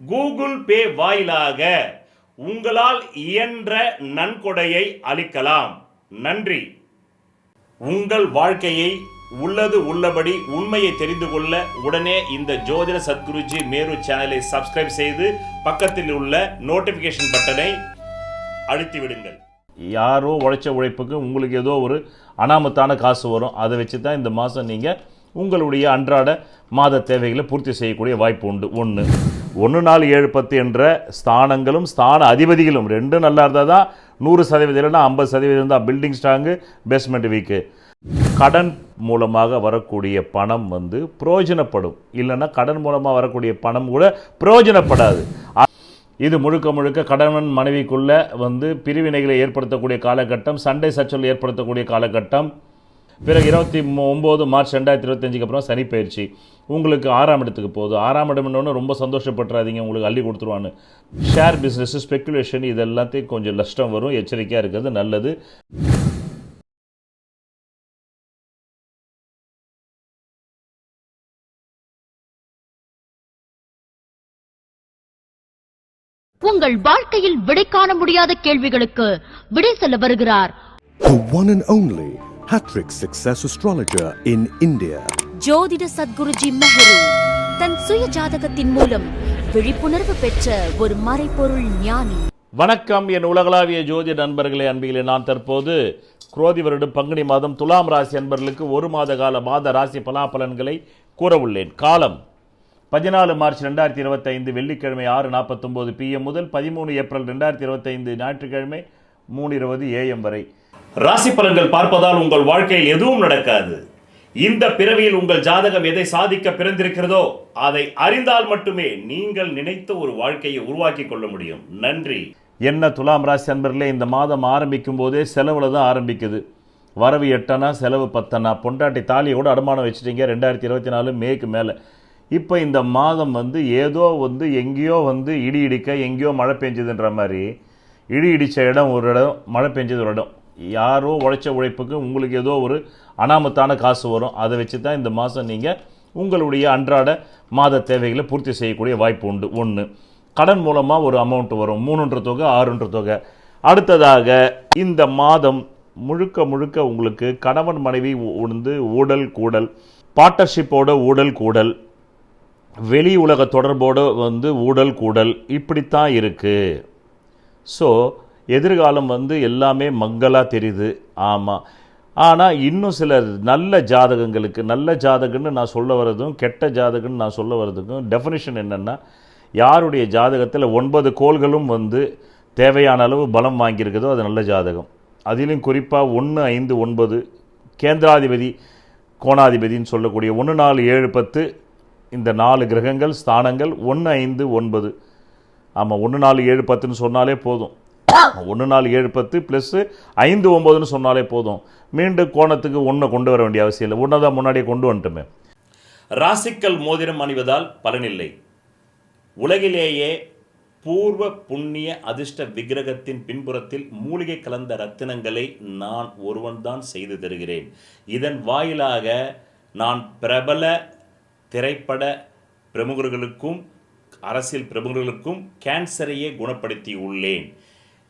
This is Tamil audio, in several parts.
கூகுள் பே வாயிலாக உங்களால் இயன்ற நன்கொடையை அளிக்கலாம். நன்றி. உங்கள் வாழ்க்கையை உள்ளது உள்ளபடி உண்மையை தெரிந்து கொள்ள உடனே இந்த ஜோதிட சத்குருஜி மேரு சேனலை சப்ஸ்கிரைப் செய்து பக்கத்தில் உள்ள நோட்டிபிகேஷன் பட்டனை அழுத்தி விடுங்கள் யாரோ உழைச்ச உழைப்புக்கு உங்களுக்கு ஏதோ ஒரு அனாமத்தான காசு வரும். அதை வச்சு தான் இந்த மாதம் நீங்கள் உங்களுடைய அன்றாட மாத தேவைகளை பூர்த்தி செய்யக்கூடிய வாய்ப்பு உண்டு. ஒன்று ஒன்று நாலு ஏழு பத்து என்ற ஸ்தானங்களும் ஸ்தான அதிபதிகளும் ரெண்டும் நல்லா இருந்தால் தான் நூறு சதவீதம் இல்லைன்னா ஐம்பது சதவீதம் தான் பில்டிங் ஸ்ட்ராங்கு பேஸ்மெண்ட் வீக்கு கடன் மூலமாக வரக்கூடிய பணம் வந்து பிரயோஜனப்படும். இல்லைன்னா கடன் மூலமாக வரக்கூடிய பணம் கூட பிரயோஜனப்படாது. இது முழுக்க முழுக்க கணவன் மனைவிக்குள்ளே வந்து பிரிவினைகளை ஏற்படுத்தக்கூடிய காலகட்டம் சண்டை சச்சல் ஏற்படுத்தக்கூடிய காலகட்டம். பிறகு இருபத்தி ஒம்பது மார்ச் ரெண்டாயிரத்தி இருபத்தஞ்சுக்கு அப்புறம் சனி பயிற்சி. உங்களுக்கு ஆறாம் இடத்துக்கு போகுது. ஆறாம் இடம் இன்னொன்று ரொம்ப சந்தோஷப்பட்டுறாதீங்க உங்களுக்கு அள்ளி கொடுத்துருவான்னு. ஷேர் பிஸ்னஸ் ஸ்பெக்குலேஷன் இது எல்லாத்தையும் கொஞ்சம் நஷ்டம் வரும். எச்சரிக்கையாக இருக்கிறது நல்லது. உங்கள் வாழ்க்கையில் விடை காண முடியாத கேள்விகளுக்கு விடை சொல்ல வருகிறார். The one and only Hattrick Success Astrologer in India. ஜோதிட சத்குருஜி மெஹரு தன் சுய ஜாதகத்தின் மூலம் விழிப்புணர்வு பெற்ற ஒரு மறைபொருள் ஞானி. வணக்கம் என் உலகளாவிய ஜோதிட நண்பர்களே அன்பிகளே. நான் தற்போது குரோதி வருடம் பங்குனி மாதம் துலாம் ராசி அன்பர்களுக்கு ஒரு மாத கால மாத ராசி பலாபலன்களை கூற உள்ளேன் காலம் பதினாலு மார்ச் ரெண்டாயிரத்தி இருபத்தைந்து வெள்ளிக்கிழமை ஆறு நாற்பத்தொம்போது பிஎம் முதல் பதிமூணு ஏப்ரல் ரெண்டாயிரத்தி இருபத்தைந்து ஞாயிற்றுக்கிழமை மூணு இருபது ஏஎம் வரை. ராசி பலன்கள் பார்ப்பதால் உங்கள் வாழ்க்கையில் எதுவும் நடக்காது. இந்த பிறவியில் உங்கள் ஜாதகம் எதை சாதிக்க பிறந்திருக்கிறதோ அதை அறிந்தால் மட்டுமே நீங்கள் நினைத்த ஒரு வாழ்க்கையை உருவாக்கி கொள்ள முடியும். நன்றி. என்ன துலாம் ராசி அன்பர்களே இந்த மாதம் ஆரம்பிக்கும் போதே செலவில் தான் ஆரம்பிக்குது. வரவு எட்டனா செலவு பத்தனா? பொண்டாட்டி தாலியை கூட அடமானம் வச்சுட்டீங்க ரெண்டாயிரத்தி இருபத்தி நாலு மேக்கு மேலே. இப்போ இந்த மாதம் வந்து ஏதோ வந்து எங்கேயோ வந்து இடி இடிக்க எங்கேயோ மழை பெஞ்சதுன்ற மாதிரி இடி இடித்த இடம் ஒரு இடம் மழை பெஞ்சது ஒரு இடம். யாரோ உழைச்ச உழைப்புக்கு உங்களுக்கு ஏதோ ஒரு அனாமத்தான காசு வரும். அதை வச்சு தான் இந்த மாதம் நீங்கள் உங்களுடைய அன்றாட மாத தேவைகளை பூர்த்தி செய்யக்கூடிய வாய்ப்பு உண்டு. ஒன்று கடன் மூலமாக ஒரு அமௌண்ட் வரும். மூணுன்ற தொகை ஆறுன்ற தொகை. அடுத்ததாக இந்த மாதம் முழுக்க முழுக்க உங்களுக்கு கணவன் மனைவி உணர்ந்து ஊடல் கூடல் பார்ட்னர்ஷிப்போட ஊடல் கூடல் வெளி உலக தொடர்போடு வந்து ஊடல் கூடல் இப்படித்தான் இருக்குது ஸோ எதிர்காலம் வந்து எல்லாமே மங்களாக தெரியுது. ஆமாம் ஆனால் இன்னும் சில நல்ல ஜாதகங்களுக்கு நல்ல ஜாதகன்னு நான் சொல்ல வர்றதும் கெட்ட ஜாதகன்னு நான் சொல்ல வர்றதுக்கும் டெஃபினிஷன் என்னென்னா யாருடைய ஜாதகத்தில் ஒன்பது கோள்களும் வந்து தேவையான அளவு பலம் வாங்கியிருக்குதோ அது நல்ல ஜாதகம். அதிலும் குறிப்பாக ஒன்று ஐந்து ஒன்பது கேந்திராதிபதி கோணாதிபதின்னு சொல்லக்கூடிய ஒன்று நாலு ஏழு பத்து இந்த நாலு கிரகங்கள் ஸ்தானங்கள் ஒன்று ஐந்து ஒன்பது. ஆமாம் ஒன்று நாலு ஏழு பத்துன்னு சொன்னாலே போதும். ஒன்று நாலு ஏழு பத்து ப்ளஸ்ஸு ஐந்து ஒம்பதுன்னு சொன்னாலே போதும். மீண்டும் கோணத்துக்கு ஒன்றை கொண்டு வர வேண்டிய அவசியம் இல்லை. ஒன்றை தான் முன்னாடியே கொண்டு வந்துட்டுமே. ராசிக்கல் மோதிரம் அணிவதால் பலனில்லை. உலகிலேயே பூர்வ புண்ணிய அதிர்ஷ்ட விக்கிரகத்தின் பின்புறத்தில் மூலிகை கலந்த ரத்தினங்களை நான் ஒருவன்தான் செய்து தருகிறேன். இதன் வாயிலாக நான் பிரபல திரைப்பட பிரமுகர்களுக்கும் அரசியல் பிரமுகர்களுக்கும் கேன்சரையே குணப்படுத்தி உள்ளேன்.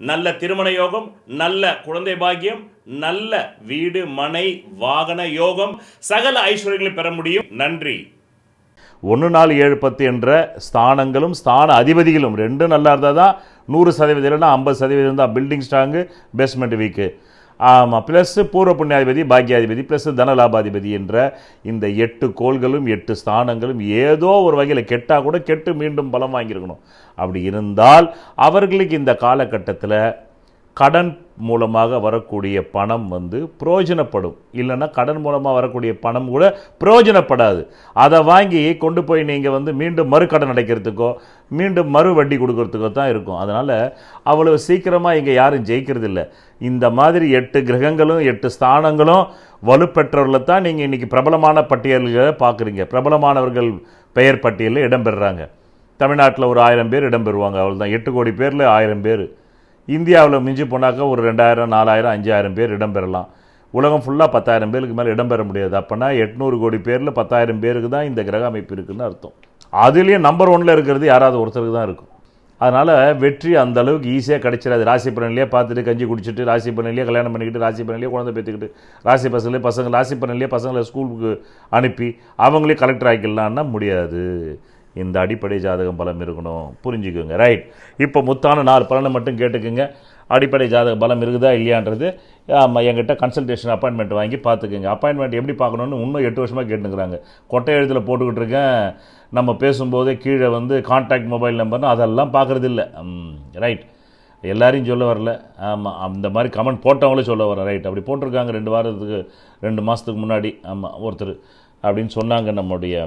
நல்ல திருமண யோகம் நல்ல குழந்தை பாக்கியம் நல்ல வீடு மனை வாகன யோகம் சகல ஐஸ்வர்யங்களை பெற முடியும். நன்றி. ஒன்று நாலு ஏழு பத்து என்ற ஸ்தானங்களும் ஸ்தான அதிபதிகளும் ரெண்டும் நல்லா இருந்தால் தான் நூறு சதவீதம் இல்லைன்னா ஐம்பது சதவீதம் தான் பில்டிங் ஸ்ட்ராங்கு பேஸ்மெண்ட் வீக்கு ஆமாம் ப்ளஸ் பூர்வ புண்ணியாதிபதி பாக்கியாதிபதி ப்ளஸ் தனலாபாதிபதி என்ற இந்த எட்டு கோள்களும் எட்டு ஸ்தானங்களும் ஏதோ ஒரு வகையில் கெட்டால் கூட கெட்டு மீண்டும் பலம் வாங்கியிருக்கணும். அப்படி இருந்தால் அவர்களுக்கு இந்த காலகட்டத்தில் கடன் மூலமாக வரக்கூடிய பணம் வந்து பிரயோஜனப்படும் இல்லைன்னா கடன் மூலமாக வரக்கூடிய பணம் கூட பிரயோஜனப்படாது அதை வாங்கி கொண்டு போய் நீங்கள் வந்து மீண்டும் மறு கடன் அடைக்கிறதுக்கோ மீண்டும் மறு வட்டி கொடுக்கறதுக்கோ தான் இருக்கும். அதனால் அவ்வளவு சீக்கிரமாக இங்கே யாரும் ஜெயிக்கிறது இல்லை இந்த மாதிரி எட்டு கிரகங்களும் எட்டு ஸ்தானங்களும் வலுப்பெற்றவர்களை தான் நீங்கள் இன்றைக்கி பிரபலமான பட்டியல்களை பார்க்குறீங்க. பிரபலமானவர்கள் பெயர் பட்டியலில் இடம்பெறுறாங்க. தமிழ்நாட்டில் ஒரு ஆயிரம் பேர் இடம்பெறுவாங்க. அவ்வளோதான் எட்டு கோடி பேரில் ஆயிரம் பேர் இந்தியாவில் மிஞ்சி போனாக்கா ஒரு ரெண்டாயிரம் நாலாயிரம் அஞ்சாயிரம் பேர் இடம்பெறலாம் உலகம் ஃபுல்லாக பத்தாயிரம் பேருக்கு மேலே இடம்பெற முடியாது. அப்போனா எட்நூறு கோடி பேரில் பத்தாயிரம் பேருக்கு தான் இந்த கிரக அமைப்பு இருக்குதுன்னு அர்த்தம். அதுலேயும் நம்பர் ஒனில் இருக்கிறது யாராவது ஒருத்தருக்கு தான் இருக்கும். அதனால் வெற்றி அந்த அளவுக்கு ஈஸியாக கிடைச்சிடாது. ராசி பலன்லேயே பார்த்துட்டு கஞ்சி குடிச்சிட்டு ராசி பலன்லேயே கல்யாணம் பண்ணிக்கிட்டு ராசி பலன்லேயே குழந்தை பேத்துக்கிட்டு ராசி பசங்களே பசங்க ராசி பலன்லேயே பசங்களை ஸ்கூலுக்கு அனுப்பி அவங்களே கலெக்டர் ஆக்கிடலான்னா முடியாது. இந்த அடிப்படை ஜாதகம் பலம் இருக்கணும். புரிஞ்சுக்கோங்க. ரைட் இப்போ முத்தான நாலு பலனை மட்டும் கேட்டுக்குங்க. அடிப்படை ஜாதக பலம் இருக்குதா இல்லையான்றது என்கிட்ட கன்சல்டேஷன் அப்பாயின்மெண்ட் வாங்கி பார்த்துக்குங்க. அப்பாயின்மெண்ட் எப்படி பார்க்கணுன்னு இன்னும் எட்டு வருஷமாக கேட்டுக்கிறாங்க கொட்டை எழுத்தில் போட்டுக்கிட்டு இருக்கேன். நம்ம பேசும்போதே கீழே வந்து கான்டாக்ட் மொபைல் நம்பர்னு அதெல்லாம் பார்க்குறது இல்லை ரைட் எல்லாரையும் சொல்ல வரல. ஆமாம் அந்த மாதிரி கமெண்ட் போட்டவங்களே சொல்ல வரேன். ரைட் அப்படி போட்டிருக்காங்க ரெண்டு வாரத்துக்கு ரெண்டு மாதத்துக்கு முன்னாடி. ஆமாம் ஒருத்தர் அப்படின்னு சொன்னாங்க நம்முடைய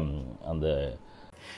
அந்த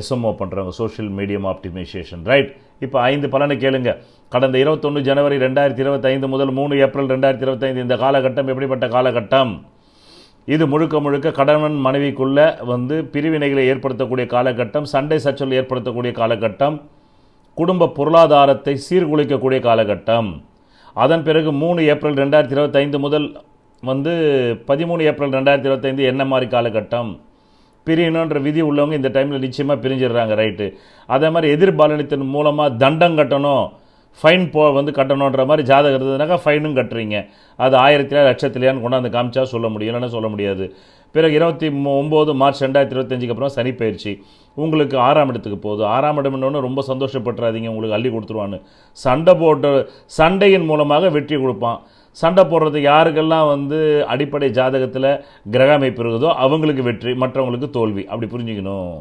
எஸ்எம்ஓ பண்ணுறவங்க சோஷியல் மீடியம் ஆப்டிமைசேஷன் ரைட் இப்போ ஐந்து பலனை கேளுங்க. கடந்த இருபத்தொன்று ஜனவரி ரெண்டாயிரத்தி இருபத்தைந்து முதல் மூணு ஏப்ரல் ரெண்டாயிரத்தி இருபத்தைந்து இந்த காலகட்டம் எப்படிப்பட்ட காலகட்டம்? இது முழுக்க முழுக்க கணவன் மனைவிக்குள்ளே வந்து பிரிவினைகளை ஏற்படுத்தக்கூடிய காலகட்டம் சண்டை சச்சல் ஏற்படுத்தக்கூடிய காலகட்டம் குடும்ப பொருளாதாரத்தை சீர்குலைக்கக்கூடிய காலகட்டம். அதன் பிறகு மூணு ஏப்ரல் ரெண்டாயிரத்தி இருபத்தைந்து முதல் வந்து பதிமூணு ஏப்ரல் ரெண்டாயிரத்தி இருபத்தைந்து என்ன மாதிரி காலகட்டம்? பிரியணுன்ற விதி உள்ளவங்க இந்த டைமில் நிச்சயமாக பிரிஞ்சிடுறாங்க ரைட்டு அதே மாதிரி எதிர்பாலனத்தின் மூலமாக தண்டம் கட்டணும் ஃபைன் போ வந்து கட்டணுன்ற மாதிரி ஜாதகம் இருந்ததுனாக்கா ஃபைனும் கட்டுறீங்க. அது ஆயிரத்திலே லட்சத்திலேயான்னு கொண்டாந்து காமிச்சா சொல்ல முடியும் இல்லைன்னா சொல்ல முடியாது. பிறகு இருபத்தி ஒம்பது மார்ச் ரெண்டாயிரத்தி இருபத்தஞ்சுக்கு அப்புறம் சனி பயிற்சி. உங்களுக்கு ஆறாம் இடத்துக்கு போகுது. ஆறாம் இடம்னு ரொம்ப சந்தோஷப்பட்டுறாதீங்க உங்களுக்கு அள்ளி கொடுத்துருவான்னு. சண்டை போட்டு சண்டையின் மூலமாக வெற்றி கொடுப்பான். சண்டை போடுறது யாருக்கெல்லாம் வந்து அடிப்படை ஜாதகத்தில் கிரக அமைப்பு இருக்குதோ அவங்களுக்கு வெற்றி மற்றவங்களுக்கு தோல்வி. அப்படி புரிஞ்சுக்கணும்.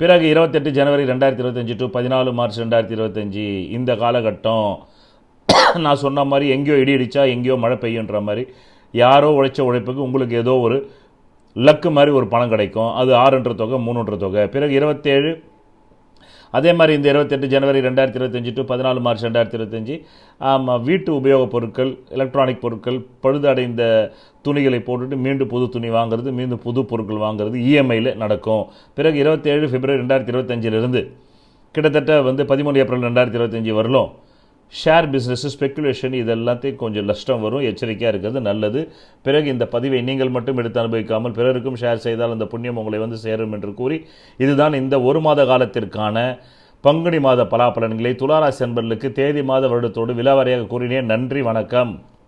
பிறகு இருபத்தெட்டு ஜனவரி ரெண்டாயிரத்தி இருபத்தஞ்சி டு பதினாலு மார்ச் ரெண்டாயிரத்தி இருபத்தஞ்சி இந்த காலகட்டம். நான் சொன்ன மாதிரி எங்கேயோ இடி அடித்தா எங்கேயோ மழை பெய்யுன்ற மாதிரி யாரோ உழைச்ச உழைப்புக்கு உங்களுக்கு ஏதோ ஒரு லக்கு மாதிரி ஒரு பணம் கிடைக்கும். அது ஆறுன்ற தொகை மூணுன்ற தொகை. பிறகு இருபத்தேழு அதே மாதிரி இந்த இருபத்தெட்டு ஜனவரி ரெண்டாயிரத்தி இருபத்தஞ்சி டு பதினாலு மார்ச் ரெண்டாயிரத்தி இருபத்தஞ்சி ஆமாம் வீட்டு உபயோகப் பொருட்கள் எலக்ட்ரானிக் பொருட்கள் பழுதடைந்த துணிகளை போட்டுட்டு மீண்டும் புது துணி வாங்குறது மீண்டும் புது பொருட்கள் வாங்குறது இஎம்ஐயில் நடக்கும். பிறகு இருபத்தேழு பிப்ரவரி ரெண்டாயிரத்தி இருபத்தஞ்சிலிருந்து கிட்டத்தட்ட வந்து பதிமூணு ஏப்ரல் ரெண்டாயிரத்தி இருபத்தஞ்சி வரலும் ஷேர் பிஸ்னஸ் ஸ்பெக்குலேஷன் இது எல்லாத்தையும் கொஞ்சம் நஷ்டம் வரும். எச்சரிக்கையாக இருக்கிறது நல்லது. பிறகு இந்த பதிவை நீங்கள் மட்டும் எடுத்து அனுபவிக்காமல் பிறருக்கும் ஷேர் செய்தால் அந்த புண்ணியம் உங்களை வந்து சேரும் என்று கூறி இதுதான் இந்த ஒரு மாத காலத்திற்கான பங்குனி மாத பலாபலன்களை துளாராசி அன்பர்களுக்கு தேதி மாத வருடத்தோடு விலாவாரியாக கூறினேன். நன்றி வணக்கம்.